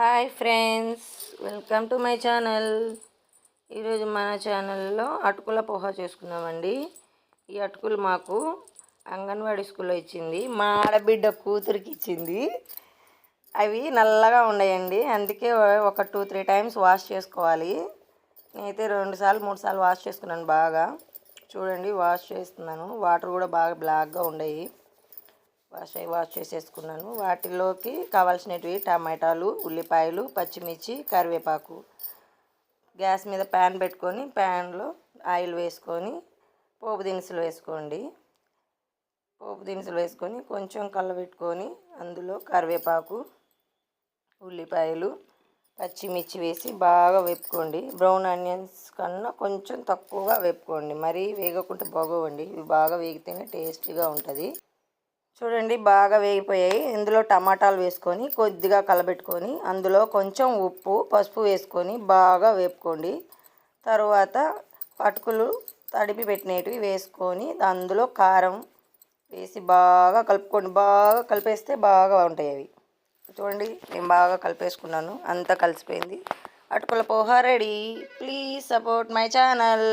Hi friends welcome to my channel. ఈరోజు మన ఛానల్లో అటుకుల పోహా చేసుకున్నామండి. ఈ అటుకులు మాకు అంగన్వాడీ స్కూల్లో ఇచ్చింది. మా ఆడబిడ్డ కూతురికి ఇచ్చింది. అవి నల్లగా ఉన్నాయండి. అందుకే ఒక టూ త్రీ టైమ్స్ వాష్ చేసుకోవాలి. నేనైతే రెండు సార్లు మూడు సార్లు వాష్ చేసుకున్నాను బాగా. చూడండి వాష్ చేస్తున్నాను. వాటర్ కూడా బాగా బ్లాక్గా ఉండేవి వాష్ అయి వాష్ చేసేసుకున్నాను. వాటిలోకి కావాల్సినవి టమాటాలు ఉల్లిపాయలు పచ్చిమిర్చి కరివేపాకు. గ్యాస్ మీద ప్యాన్ పెట్టుకొని ప్యాన్లో ఆయిల్ వేసుకొని పోపు దినుసులు వేసుకోండి. పోపు దినుసులు వేసుకొని కొంచెం కలబెట్టుకొని అందులో కరివేపాకు ఉల్లిపాయలు పచ్చిమిర్చి వేసి బాగా వేపుకోండి. బ్రౌన్ ఆనియన్స్ కన్నా కొంచెం తక్కువగా వేపుకోండి. మరీ వేగకుండా బాగోవండి. ఇవి బాగా వేగితేనే టేస్టీగా ఉంటుంది. చూడండి బాగా వేగిపోయాయి. ఇందులో టమాటాలు వేసుకొని కొద్దిగా కలబెట్టుకొని అందులో కొంచెం ఉప్పు పసుపు వేసుకొని బాగా వేపుకోండి. తర్వాత పటుకులు తడిపి పెట్టినవి వేసుకొని అందులో కారం వేసి బాగా కలుపుకోండి. బాగా కలిపేస్తే బాగా ఉంటాయి అవి. చూడండి నేను బాగా కలిపేసుకున్నాను. అంతా కలిసిపోయింది. అటుకుల poha ready. Please support my channel.